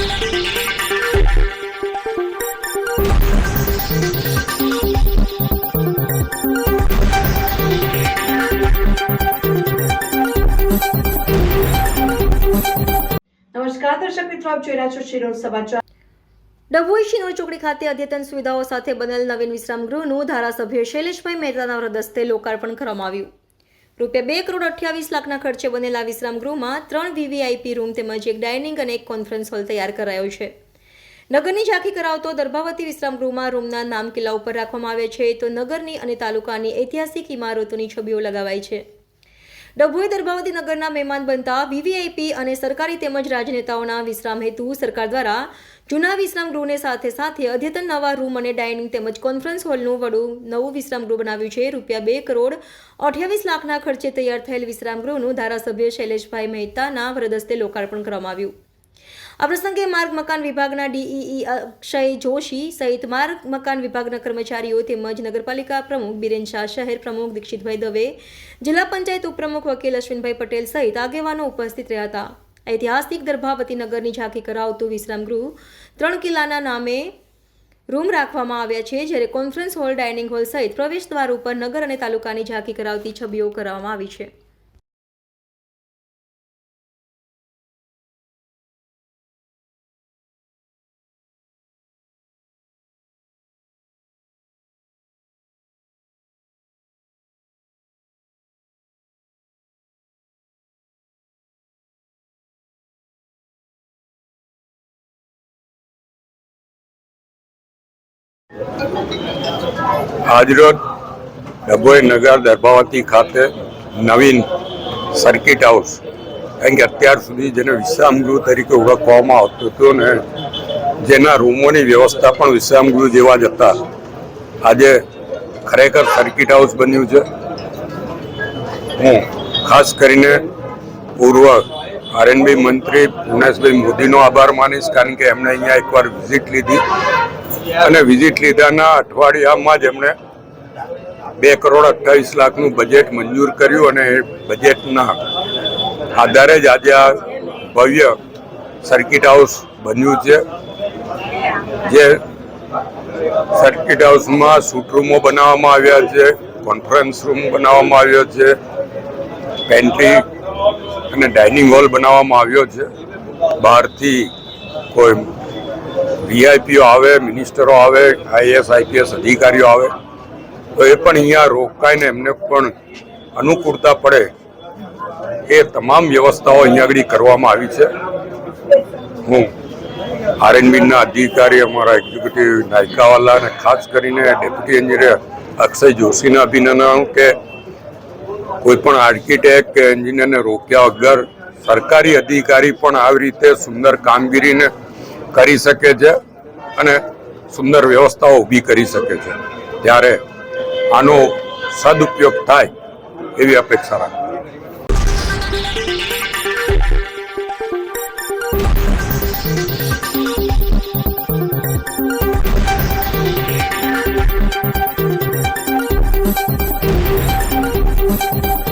નમસ્કાર, દર્શક મિત્રો, આપ જોઈ રહ્યા છો ડભોઈ ચોકડી ખાતે અદ્યતન સુવિધાઓ સાથે બનેલ નવીન વિશ્રામ ગૃહનું ધારાસભ્ય શૈલેષભાઈ મહેતાના હૃદસ્તે લોકાર્પણ કરવામાં આવ્યું. રૂપિયા બે કરોડ અઠ્યાવીસ લાખના ખર્ચે બનેલા વિશ્રામ ગૃહમાં ત્રણ વીવીઆઈપી રૂમ તેમજ એક ડાઇનિંગ અને એક કોન્ફરન્સ હોલ તૈયાર કરાયો છે. નગરની ઝાંખી કરાવતો દર્ભાવતી વિશ્રામ ગૃહમાં રૂમના નામ કિલ્લા ઉપર રાખવામાં આવે છે તો નગરની અને તાલુકાની ઐતિહાસિક ઇમારતોની છબીઓ લગાવાઈ છે. ડભોઈ દર્ભાવતી નગરના મહેમાન બનતા વીવીઆઈપી અને સરકારી તેમજ રાજનેતાઓના વિશ્રામ હેતુ સરકાર દ્વારા જૂના વિશ્રામ ગૃહને સાથે સાથે અદ્યતન નવા રૂમ અને ડાઇનિંગ તેમજ કોન્ફરન્સ હોલનું વડું નવું વિશ્રામ ગૃહ બનાવ્યું છે. રૂપિયા બે કરોડ અઠ્યાવીસ લાખના ખર્ચે તૈયાર થયેલ વિશ્રામ ગૃહનું ધારાસભ્ય શૈલેષભાઈ મહેતાના વરદસ્તે લોકાર્પણ કરવામાં આવ્યું. આ પ્રસંગે માર્ગ મકાન વિભાગના ડીઈઈ અક્ષય જોશી સહિત માર્ગ મકાન વિભાગના કર્મચારીઓ તેમજ નગરપાલિકા પ્રમુખ બિરેન શાહ, શહેર પ્રમુખ દીક્ષિતભાઈ દવે, જિલ્લા પંચાયત ઉપપ્રમુખ વકીલ અશ્વિનભાઈ પટેલ સહિત આગેવાનો ઉપસ્થિત રહ્યા હતા. ઐતિહાસિક દર્ભાવતી નગરની ઝાંખી કરાવતું વિશ્રામ ગૃહ ત્રણ કિલ્લાના નામે રૂમ રાખવામાં આવ્યા છે, જ્યારે કોન્ફરન્સ હોલ, ડાઇનિંગ હોલ સહિત પ્રવેશ દ્વાર ઉપર નગર અને તાલુકાની ઝાંખી કરાવતી છબીઓ કરવામાં આવી છે. આજરોજ ડભોઈ નગર દર્ભાવતી ખાતે નવીન સર્કિટ હાઉસ કારણ કે અત્યાર સુધી જેને વિશ્રામગૃહ તરીકે ઓળખવામાં આવતું હતું ને, જેના રૂમોની વ્યવસ્થા પણ વિશ્રામગૃહ જેવા જ હતા. આજે ખરેખર સર્કિટ હાઉસ બન્યું છે. હું ખાસ કરીને પૂર્વ આરએનબી મંત્રી પુનેશભાઈ મોદીનો આભાર માનીશ, કારણ કે એમણે અહીંયા એકવાર વિઝિટ લીધી. અને વિઝિટ લીધાના અઠવાડિયામાં જ એમણે બે કરોડ અઠ્ઠાવીસ લાખનું બજેટ મંજૂર કર્યું અને એ બજેટના આધારે જ આજે આ ભવ્ય સર્કિટ હાઉસ બન્યું છે. જે સર્કિટ હાઉસમાં શૂટરૂમો બનાવવામાં આવ્યા છે, કોન્ફરન્સ રૂમ બનાવવામાં આવ્યો છે, પેન્ટ્રી અને ડાઇનિંગ હોલ બનાવવામાં આવ્યો છે. બહારથી કોઈ વીઆઈપીઓ આવે મિનિસ્ટરો આવે આઈએસ આઈપીએસ અધિકારીઓ આવે, તો એ પણ અહીંયા રોકાઈને એમને પણ અનુકૂળતા પડે એ તમામ વ્યવસ્થાઓ અહીંયા આગળ કરવામાં આવી છે. હું આરએનબીના અધિકારી, અમારા એક્ઝિક્યુટિવ નાયકાવાલા અને ખાસ કરીને ડેપ્યુટી એન્જિનિયર અક્ષય જોશીને અભિનંદન કે કોઈ પણ આર્કિટેક્ટ કે એન્જિનિયરને રોક્યા વગર સરકારી અધિકારી પણ આવી રીતે સુંદર કામગીરીને કરી શકે છે અને સુંદર વ્યવસ્થાઓ ઊભી કરી શકે છે. ત્યારે આનો સદુપયોગ થાય એવી અપેક્ષા રાખું.